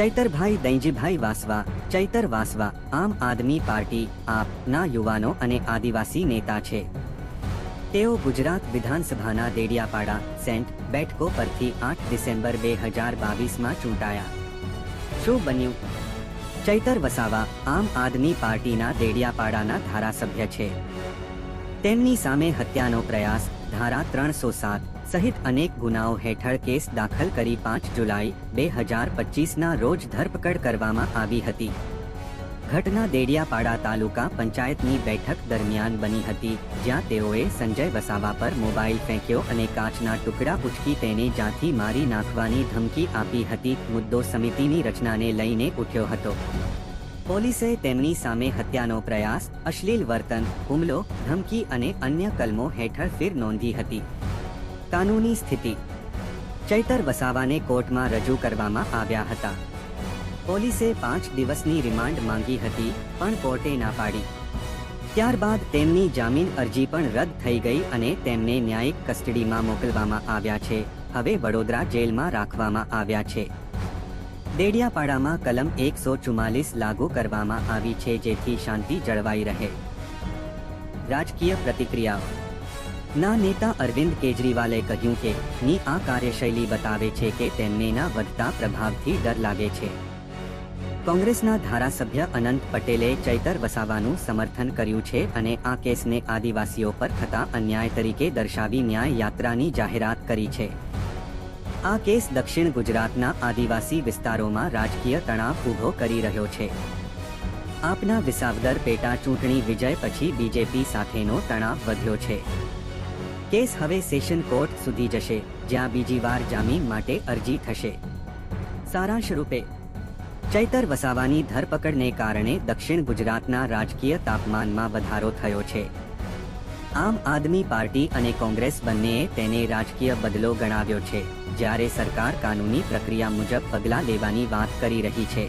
ચૈતરભાઈ દૈજીભાઈ વાસવા ચૈતર વાસવા આમ આદમી પાર્ટી આપના યુવાનો અને આદિવાસી નેતા છે તેઓ ગુજરાત વિધાનસભાના દેડિયાપાડા સેન્ટ બેઠકો પરથી આઠ ડિસેમ્બર બે હજાર બાવીસમાં ચૂંટાયા। શું બન્યું? ચૈતર વસાવા આમ આદમી પાર્ટીના દેડિયાપાડાના ધારાસભ્ય છે તેમની સામે હત્યાનો પ્રયાસ, ધારા ત્રણસો સાત સહિત અનેક ગુનાઓ હેઠળ કેસ દાખલ કરી પાંચ જુલાઈ, બે હજાર પચીસના રોજ ધરપકડ કરવામાં આવી હતી. ઘટના દેડિયાપાડા તાલુકા પંચાયતની બેઠક દરમિયાન બની હતી, જ્યાં તેઓએ સંજય વસાવા પર મોબાઈલ ફેંક્યો અને કાચના ટુકડા ઉચકી તેને જાથી મારી નાખવાની ધમકી આપી હતી, મુદ્દો સમિતિની રચનાને લઈને ઉઠ્યો હતો. પોલીસે તેમની સામે હત્યાનો પ્રયાસ, અશ્લીલ વર્તન, હુમલો, ધમકી અને અન્ય કલમો હેઠળ ફિર નોંધી હતી. કાનૂની સ્થિતિ. ચૈતર વસાવાને કોર્ટમાં રજૂ કરવામાં આવ્યા હતા. પોલીસે પાંચ દિવસની રિમાન્ડ માંગી હતી, પણ કોર્ટે ના પાડી. ત્યારબાદ તેમની જામીન અરજી પણ રદ થઈ ગઈ અને તેમને ન્યાયિક કસ્ટડીમાં મોકલવામાં આવ્યા છે. હવે વડોદરા જેલમાં રાખવામાં આવ્યા છે. દેડિયાપાડામાં કલમ એકસો ચુમ્માલીસ લાગુ કરવામાં આવી છે, જેથી શાંતિ જળવાઈ રહે. રાજકીય પ્રતિક્રિયાઓ. ના નેતા અરવિંદ કેજરીવાલે કહ્યું કે, ની આ કાર્યશૈલી બતાવે છે કે તેમને ના વધતા પ્રભાવથી ડર લાગે છે. કોંગ્રેસના ધારાસભ્ય અનંત પટેલે ચૈતર વસાવાનું સમર્થન કર્યું છે અને આ કેસને આદિવાસીઓ પર થતા અન્યાય તરીકે દર્શાવી ન્યાય યાત્રાની જાહેરાત કરી છે. આ કેસ દક્ષિણ ગુજરાતના આદિવાસી વિસ્તારોમાં રાજકીય તણાવ ઊભો કરી રહ્યો છે. આપના વિસાવદર પેટા ચૂંટણી વિજય પછી બીજેપી સાથેનો તણાવ વધ્યો છે. કેસ હવે સેશન કોર્ટ સુધી જશે, જ્યાં બીજી વાર જામીન માટે અરજી થશે. સારાંશ રૂપે, ચૈતર વસાવાની ધરપકડને કારણે દક્ષિણ ગુજરાતના રાજકીય તાપમાનમાં વધારો થયો છે. આમ આદમી પાર્ટી અને કોંગ્રેસ બંનેએ તેને રાજકીય બદલો ગણાવ્યો છે, જ્યારે સરકાર કાનૂની પ્રક્રિયા મુજબ પગલાં લેવાની વાત કરી રહી છે.